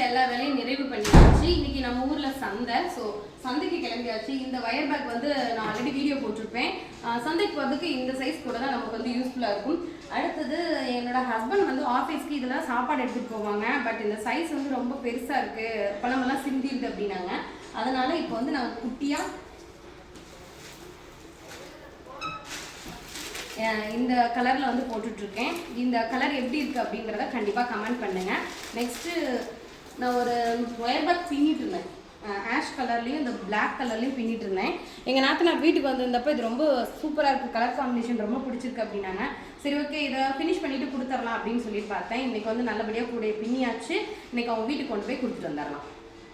வீட்டில் எல்லா வேலையும் நிறைவு பண்ணியாச்சு. இன்னைக்கு நம்ம ஊரில் சந்தை. ஸோ சந்தைக்கு கிளம்பியாச்சு. இந்த வயர் பேக் வந்து நான் ஆல்ரெடி வீடியோ போட்டிருப்பேன். சந்தைக்கு போகிறதுக்கு இந்த சைஸ் கூட தான் நமக்கு வந்து யூஸ்ஃபுல்லாக இருக்கும். அடுத்தது என்னோட ஹஸ்பண்ட் வந்து ஆஃபீஸ்க்கு இதெல்லாம் சாப்பாடு எடுத்துகிட்டு போவாங்க. பட் இந்த சைஸ் வந்து ரொம்ப பெருசாக இருக்குது பழமெல்லாம் சிந்திடுது அப்படின்னாங்க. அதனால் இப்போ வந்து நான் குட்டியாக இந்த கலரில் வந்து போட்டுட்ருக்கேன் இந்த கலர் எப்படி இருக்குது அப்படிங்கிறத கண்டிப்பாக கமெண்ட் பண்ணுங்கள் நெக்ஸ்ட்டு நான் ஒரு ஒயர் பேக் பின்னிட்டு இருந்தேன் ஆஷ் கலர்லேயும் இந்த பிளாக் கலர்லேயும் பின்னிட்டு இருந்தேன் எங்கள் நாத்தனார் வீட்டுக்கு வந்திருந்தப்போ இது ரொம்ப சூப்பராக இருக்குது கலர் காம்பினேஷன் ரொம்ப பிடிச்சிருக்கு அப்படின்னாங்க. சரி ஓகே இதை ஃபினிஷ் பண்ணிவிட்டு கொடுத்துர்லாம் அப்படின்னு சொல்லி பார்த்தேன். இன்றைக்கி வந்து நல்லபடியாக கூட பின்னியாச்சு. இன்றைக்கி அவங்க வீட்டுக்கு கொண்டு போய் கொடுத்துட்டு வந்துடலாம்.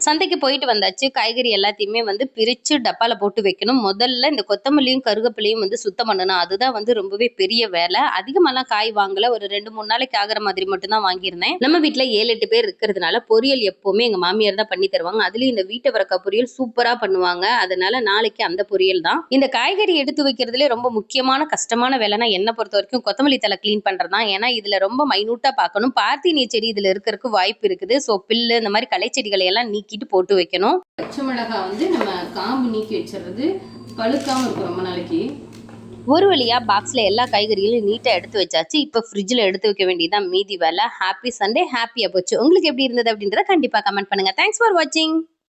சந்தைக்கு போயிட்டு வந்தாச்சு. காய்கறி எல்லாத்தையுமே வந்து பிரித்து டப்பால போட்டு வைக்கணும். முதல்ல இந்த கொத்தமல்லியும் கருகப்பிலையும் வந்து சுத்தம் பண்ணணும். அதுதான் வந்து ரொம்பவே பெரிய வேலை. அதிகமாலாம் காய் வாங்கல. ஒரு ரெண்டு மூணு நாளைக்கு ஆகிற மாதிரி மட்டும்தான் வாங்கியிருந்தேன். நம்ம வீட்டில் ஏழு எட்டு பேர் இருக்கிறதுனால பொரியல் எப்போவுமே எங்கள் மாமியார் தான் பண்ணி தருவாங்க. அதுலேயும் இந்த வீட்டை வரக்க பொரியல் சூப்பராக பண்ணுவாங்க. அதனால நாளைக்கு அந்த பொரியல் தான். இந்த காய்கறி எடுத்து வைக்கிறதுலே ரொம்ப முக்கியமான கஷ்டமான வேலைனா என்னை பொறுத்த வரைக்கும் கொத்தமல்லி தலை க்ளீன் பண்ணுறது தான். ஏன்னா இதில் ரொம்ப மைனூட்டாக பார்க்கணும். பார்த்தினிய செடி இதில் இருக்கிறதுக்கு வாய்ப்பு இருக்குது. ஸோ பில்லு இந்த மாதிரி களை எல்லாம் எல்லாம் நீக்கிட்டு போட்டு வைக்கணும். பச்சை மிளகாய் வந்து நம்ம காம்பு நீக்கி வச்சிடுறது. பழுக்காமல் இருக்கும் ரொம்ப நாளைக்கு. ஒரு வழியா பாக்ஸ்ல எல்லா காய்கறிகளையும் நீட்டா எடுத்து வச்சாச்சு. இப்போ ஃப்ரிட்ஜில் எடுத்து வைக்க வேண்டியதான் மீதி வேலை. ஹாப்பி சண்டே ஹாப்பியா போச்சு. உங்களுக்கு எப்படி இருந்தது அப்படின்றத கண்டிப்பா கமெண்ட் பண்ணுங்க. தேங்க்ஸ் ஃபார் வாட்சிங்